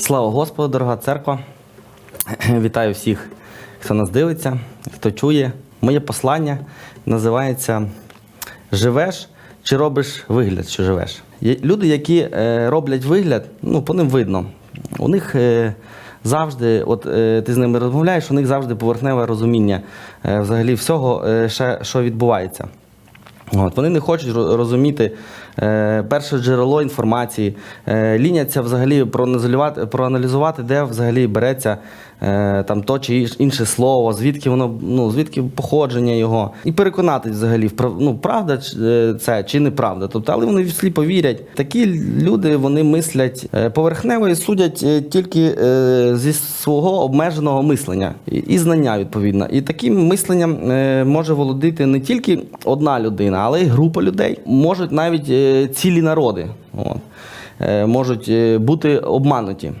Слава Господу, дорога церква. Вітаю всіх, хто нас дивиться, хто чує. Моє послання називається Живеш чи робиш вигляд, що живеш? Люди, які е, роблять вигляд, ну, по ним видно. У них е, завжди, от е, ти з ними розмовляєш, у них завжди поверхневе розуміння взагалі всього, що відбувається. От, вони не хочуть розуміти е, перше джерело інформації, е, ліняться взагалі проаналізувати, проаналізувати, де взагалі береться там то чи інше слово, звідки воно ну, звідки походження його, і переконатись взагалі, ну, правда е, це чи неправда. Тобто, але вони сліпо вірять. Такі люди вони мислять е, поверхнево і судять е, тільки е, зі свого обмеженого мислення і, знання відповідно. І таким мисленням е, може володіти не тільки одна людина, але й група людей. Можуть навіть е, цілі народи от, е, можуть е, бути обмануті.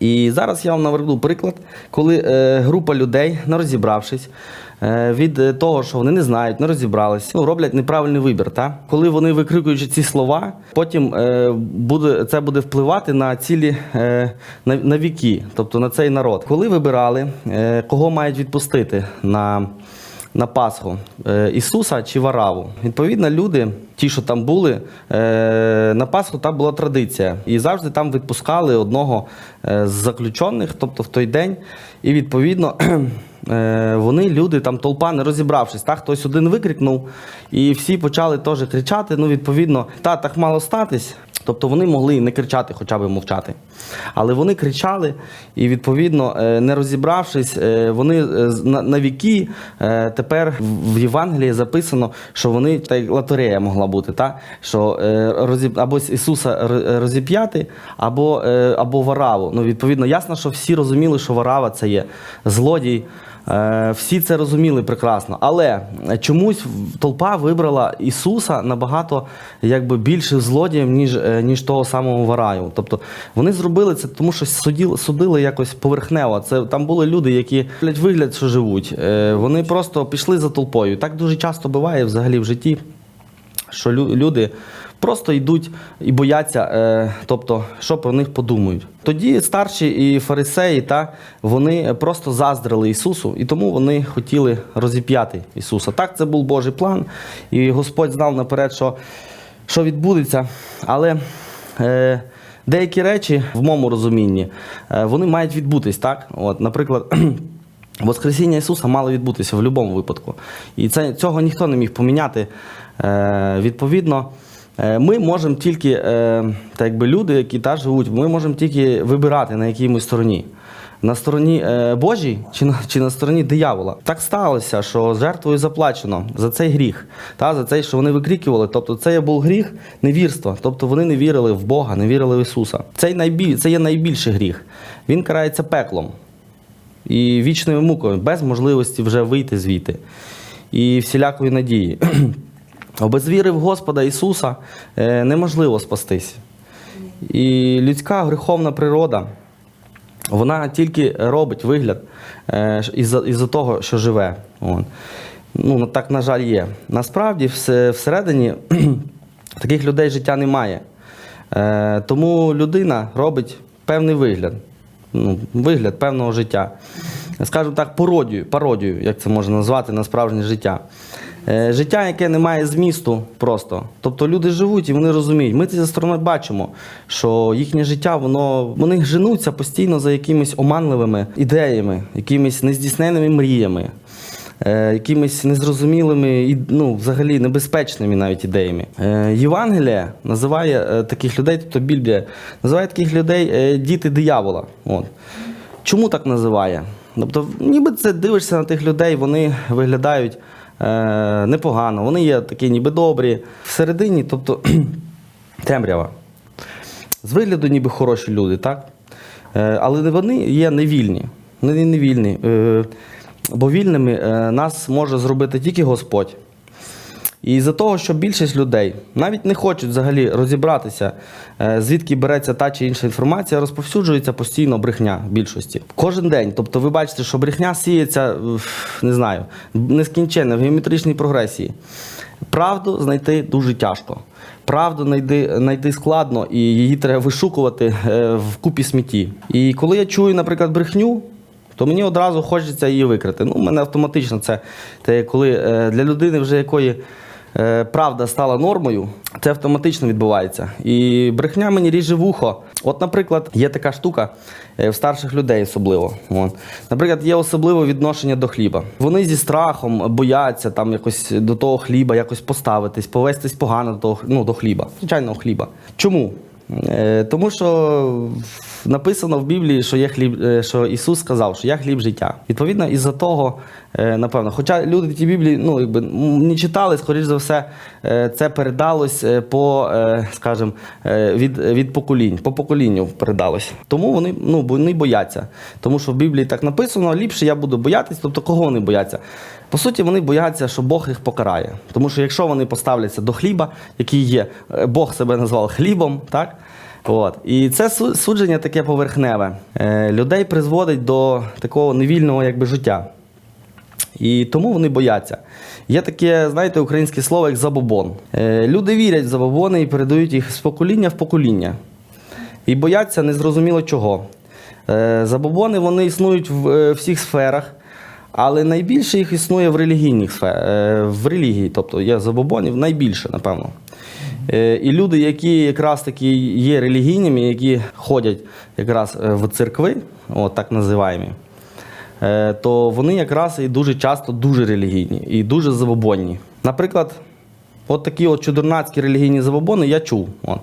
І зараз я вам наведу приклад, коли е, група людей, не розібравшись, е, від е, того, що вони не знають, не розібрались, ну, роблять неправильний вибір. Та? Коли вони викрикують ці слова, потім буде, це буде впливати на цілі на, на віки, тобто на цей народ. Коли вибирали, кого мають відпустити на на Пасху е, Ісуса чи Вараву. Відповідно, люди, ті, що там були, е, на Пасху там була традиція. І завжди там відпускали одного е, з заключених, тобто в той день. І відповідно. Вони, люди, там толпа, не розібравшись, так, хтось один викрикнув, і всі почали теж кричати. Ну, відповідно, та так мало статись. Тобто вони могли не кричати, хоча б мовчати. Але вони кричали, і відповідно, е, не розібравшись, е, вони е, на, віки тепер в- Євангелії записано, що вони та й лотерея могла бути, та? що або Ісуса розіп'яти, або, або Вараву. Ну, відповідно, ясно, що всі розуміли, що Варава це є злодій. Е, Всі це розуміли прекрасно, але чомусь толпа вибрала Ісуса набагато якби більше злодієм, ніж, е, ніж того самого Вараю. Тобто вони зробили це, тому що суділи, судили якось поверхнево. Це там були люди, які роблять вигляд, що живуть. Е, Вони просто пішли за толпою. Так дуже часто буває взагалі в житті що люди просто йдуть і бояться, е, тобто, що про них подумають. Тоді старші і фарисеї, та, вони просто заздрили Ісусу, і тому вони хотіли розіп'яти Ісуса. Так, це був Божий план, і Господь знав наперед, що, що відбудеться. Але е, деякі речі, в моєму розумінні, е, вони мають відбутись. Так? От, наприклад, Воскресіння Ісуса мало відбутися в будь-якому випадку. І це, цього ніхто не міг поміняти. Е, відповідно, ми можемо тільки, е, так якби люди, які та живуть, ми можемо тільки вибирати на якій ми стороні. На стороні е, Божій чи на, чи на стороні диявола. Так сталося, що жертвою заплачено за цей гріх, та, за цей, що вони викрикували. Тобто це був гріх невірства. Тобто вони не вірили в Бога, не вірили в Ісуса. Цей найбіль, це є найбільший гріх. Він карається пеклом і вічною мукою, без можливості вже вийти звідти і всілякої надії. Без віри в Господа Ісуса е, неможливо спастись. І людська греховна природа, вона тільки робить вигляд е, із-за, із-за того, що живе. Ну, так, на жаль, є. Насправді, всередині таких людей життя немає. Е, тому людина робить певний вигляд, ну, вигляд певного життя. Скажімо так, пародію, пародію, як це можна назвати на справжнє життя. Е, Життя, яке не має змісту просто. Тобто люди живуть і вони розуміють. Ми зі сторони бачимо, що їхнє життя, воно вони женуться постійно за якимись оманливими ідеями, якимись нездійсненними мріями, е, якимись незрозумілими і ну, взагалі небезпечними навіть ідеями. Е, Євангелія називає таких людей, тобто Біблія, називає таких людей діти диявола. От. Чому так називає? Тобто, ніби це дивишся на тих людей, вони виглядають е, непогано, вони є такі ніби добрі. Всередині, тобто темрява. З вигляду ніби хороші люди, так? Е, але вони є невільні. Вони невільні. Е, бо вільними нас може зробити тільки Господь. І з-за того, що більшість людей навіть не хочуть взагалі розібратися, е, звідки береться та чи інша інформація, розповсюджується постійно брехня більшості. Кожен день. Тобто ви бачите, що брехня сіється, не знаю, нескінченно, в геометричній прогресії. Правду знайти дуже тяжко. правду знайти, знайти складно, і її треба вишукувати е, в купі смітті. І коли я чую, наприклад, брехню, то мені одразу хочеться її викрити. Ну, у мене автоматично це, це коли е, для людини, вже якої правда стала нормою, це автоматично відбувається. І брехня мені ріже вухо. От, наприклад, є така штука е, в старших людей особливо. От. Наприклад, є особливе відношення до хліба. Вони зі страхом бояться там якось до того хліба якось поставитись, повестись погано до того ну, до хліба, звичайного хліба. Чому? Е, Тому що написано в Біблії, що є хліб, е, що Ісус сказав, що я хліб життя. Відповідно, із-за того, е, напевно, хоча люди ті Біблії ну, якби, не читали, скоріш за все, е, це передалось по, скажімо, від, від поколінь, по поколінню передалось. Тому вони, ну, вони бояться. Тому що в Біблії так написано, ліпше я буду боятись, тобто кого вони бояться? По суті, вони бояться, що Бог їх покарає. Тому що якщо вони поставляться до хліба, який є, Бог себе назвав хлібом, так? От. І це судження таке поверхневе. Е, людей призводить до такого невільного якби, життя. І тому вони бояться. Є таке, знаєте, українське слово як забобон. Е, люди вірять в забобони і передають їх з покоління в покоління. І бояться незрозуміло чого. Е, забобони вони існують в е, всіх сферах, але найбільше їх існує в релігійних сферах, в релігії, тобто є забобонів найбільше, напевно. Е, І люди, які якраз таки є релігійними, які ходять якраз е, в церкви, от так називаємо, е, то вони якраз і дуже часто дуже релігійні і дуже забобонні. Наприклад, от такі от чудернацькі релігійні забобони я чув. От.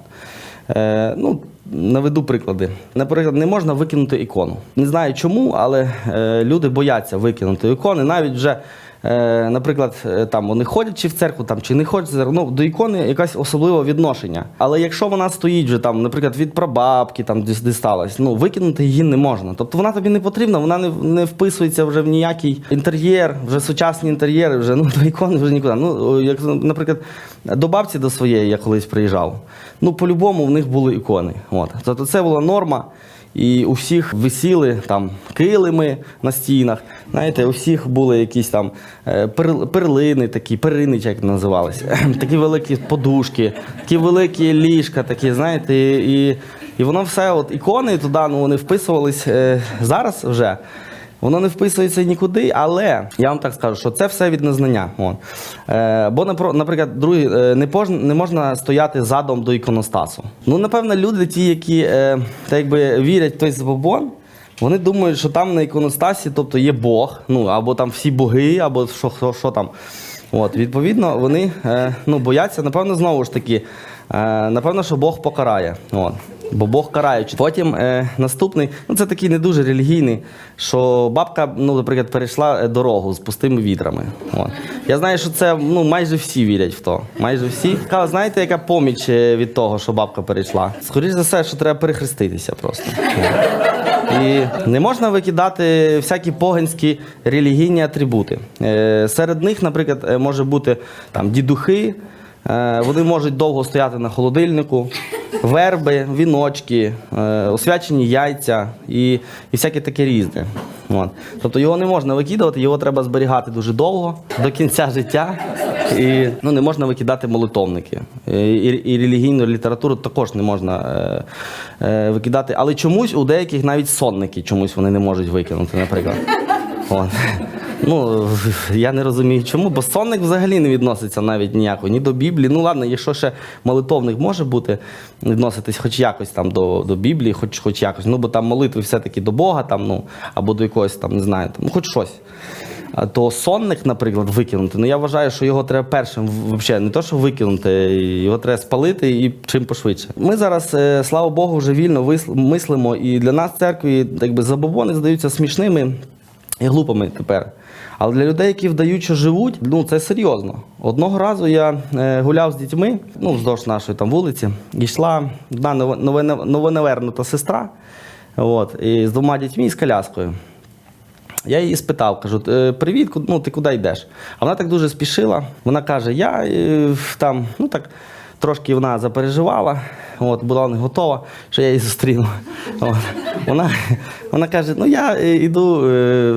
Ну, наведу приклади. Наприклад, не можна викинути ікону. Не знаю чому, але е, люди бояться викинути ікони. Навіть вже, е, наприклад, е, там вони ходять чи в церкву, там, чи не ходять ну, до ікони якесь особливе відношення. Але якщо вона стоїть вже там, наприклад, від прабабки, там десь дісталась, ну викинути її не можна. Тобто вона тобі не потрібна, вона не, не вписується вже в ніякий інтер'єр, вже сучасні інтер'єри, вже ну до ікони вже нікуди. Ну, як, наприклад, до бабці до своєї я колись приїжджав. Ну, по-любому в них були ікони. От. Тобто це була норма. І у всіх висіли там килими на стінах. Знаєте, у всіх були якісь там е, перлини, такі, перини, як називалися, такі великі подушки, такі великі ліжка, такі, знаєте, і, і, і воно все, от ікони туди, ну вони вписувались е, зараз вже. Воно не вписується нікуди, але я вам так скажу, що це все від незнання. О. Е, бо, наприклад, другі, е, не, пож, не можна стояти задом до іконостасу. Ну, напевно, люди, ті, які е, так якби вірять в той забобон, вони думають, що там на іконостасі тобто, є Бог, ну, або там всі боги, або що, що, що там. От, відповідно, вони е, ну, бояться, напевно, знову ж таки, е, напевно, що Бог покарає. От. Бо Бог караючи. Потім е, наступний, ну це такий не дуже релігійний, що бабка, ну, наприклад, перейшла е, дорогу з пустими відрами. От. Я знаю, що це ну, майже всі вірять в то. Майже всі. Така, знаєте, яка поміч е, від того, що бабка перейшла? Скоріше за все, що треба перехреститися просто. І не можна викидати всякі поганські релігійні атрибути. Е, серед них, наприклад, е, може бути там дідухи, е, вони можуть довго стояти на холодильнику, верби, віночки, е, освячені яйця і, і всяке таке різне. От. Тобто його не можна викидувати, його треба зберігати дуже довго, до кінця життя. І ну, не можна викидати молитовники. І, і, і релігійну літературу також не можна е, е, викидати. Але чомусь у деяких навіть сонники чомусь вони не можуть викинути, наприклад. От. Ну, я не розумію, чому, бо сонник взагалі не відноситься навіть ніяко, ні до Біблії. Ну ладно, якщо ще молитовник може бути, відноситись хоч якось там до, до Біблії, хоч, хоч якось. Ну, бо там молитви все-таки до Бога, там, ну, або до якогось там, не знаю, там, хоч щось. То сонник, наприклад, викинути. Ну я вважаю, що його треба першим взагалі не то, що викинути, його треба спалити і чим пошвидше. Ми зараз, е, слава Богу, вже вільно мислимо, і для нас церкві якби забобони здаються смішними і глупими тепер. Але для людей, які вдають, що живуть, ну це серйозно. Одного разу я е, гуляв з дітьми, ну, вздовж нашої там вулиці, йшла одна ново- новонавернута сестра, от, і з двома дітьми і з коляскою. Я її спитав, кажу, «Е, привіт, ну ти куди йдеш? А вона так дуже спішила. Вона каже: я е, там, ну так. Трошки вона запереживала, от, була не готова, що я її зустріну. От. Вона, вона каже: ну я е, йду е,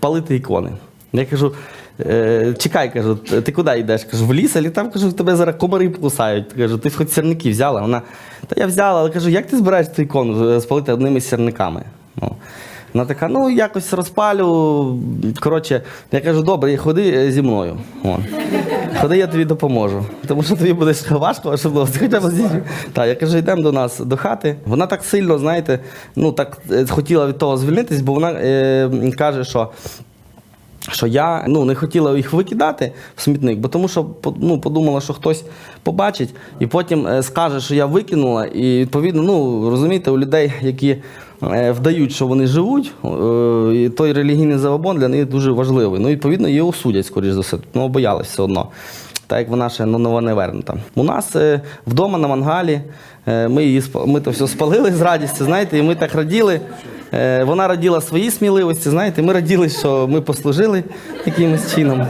палити ікони. Я кажу, е, чекай, кажу, ти куди йдеш? Кажу, в ліс, але там кажу, тебе зараз комари покусають. Кажу, ти хоч сірники взяла? Вона, та я взяла, але кажу, як ти збираєш твій кон е, спалити одними сірниками? Ну. Вона така, ну якось розпалю. Коротше, я кажу, добре, ходи е, зі мною. О. Ходи, я тобі допоможу. Тому що тобі буде важко, особливо ти хоча б зі. Так, я кажу, йдемо до нас до хати. Вона так сильно, знаєте, ну так е, хотіла від того звільнитись, бо вона е, каже, що що я ну, не хотіла їх викидати в смітник, бо тому що ну, подумала, що хтось побачить і потім е, скаже, що я викинула. І відповідно, ну розумієте, у людей, які вдають, що вони живуть, е, і той релігійний забобон для них дуже важливий. Ну, відповідно, її осудять, скоріш за все. Ну, боялась все одно. Так як вона ще ну, нова не вернута. У нас е, вдома на мангалі е, ми її ми то все спалили з радістю, знаєте, і ми так раділи. Е, Вона раділа своїй сміливості, знаєте, ми раділи, що ми послужили якимось чином.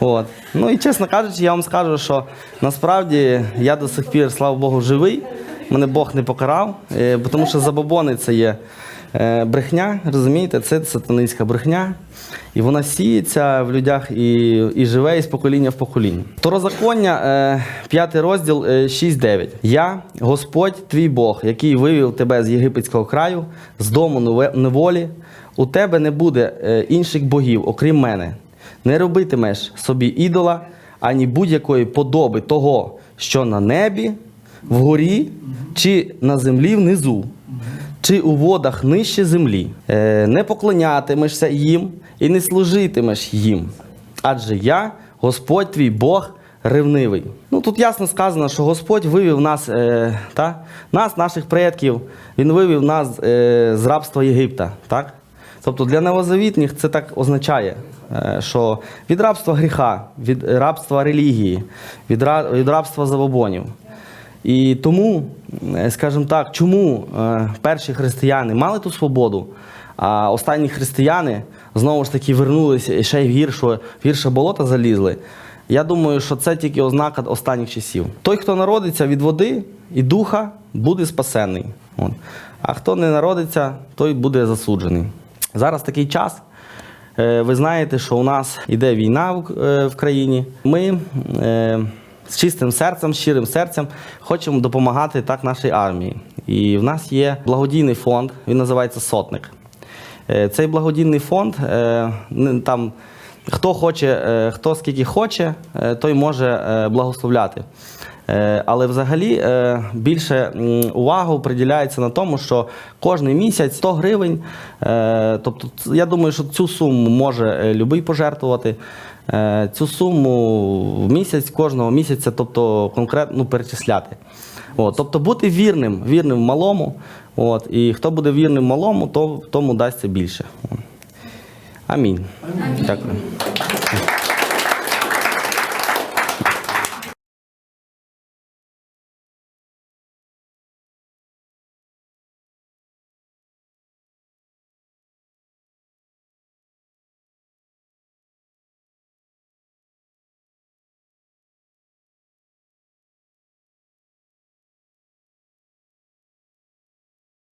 От. Ну і чесно кажучи, я вам скажу, що насправді я до сих пір, слава Богу, живий. Мене Бог не покарав, е, тому що забобони це є е, брехня, розумієте, це сатанинська брехня. І вона сіється в людях і, і живе із покоління в покоління. Второзаконня, е, п'ятий розділ е, 6-9. Я, Господь твій Бог, який вивів тебе з єгипетського краю, з дому неволі. У тебе не буде е, інших богів, окрім мене. Не робитимеш собі ідола, ані будь-якої подоби того, що на небі, вгорі чи на землі внизу чи у водах нижче землі, Е, не поклонятимешся їм і не служитимеш їм. Адже я, Господь твій Бог, ревнивий. Ну тут ясно сказано, що Господь вивів нас, е, та, нас, наших предків, Він вивів нас е, з рабства Єгипта. Так? Тобто для новозавітніх це так означає, е, що від рабства гріха, від рабства релігії, від від рабства забобонів. І тому, е, скажімо так, чому е, перші християни мали ту свободу, а останні християни знову ж таки вернулися і ще й в гірше, гірше болото залізли. Я думаю, що це тільки ознака останніх часів. Той, хто народиться від води і духа, буде спасенний. От. А хто не народиться, той буде засуджений. Зараз такий час. Е, Ви знаєте, що у нас іде війна в, країні. Ми з чистим серцем, щирим серцем хочемо допомагати так нашій армії. І в нас є благодійний фонд, він називається Сотник. Е, Цей благодійний фонд е, там. Хто хоче, е, хто скільки хоче, той може благословляти. Але взагалі більше увагу приділяється на тому, що кожен місяць 100 гривень. Тобто, я думаю, що цю суму може любий пожертвувати. Е, Цю суму в місяць кожного місяця, тобто конкретно ну, перечисляти. От, тобто бути вірним, вірним малому. От, і хто буде вірним малому, то тому дасться більше. Амінь. Дякую.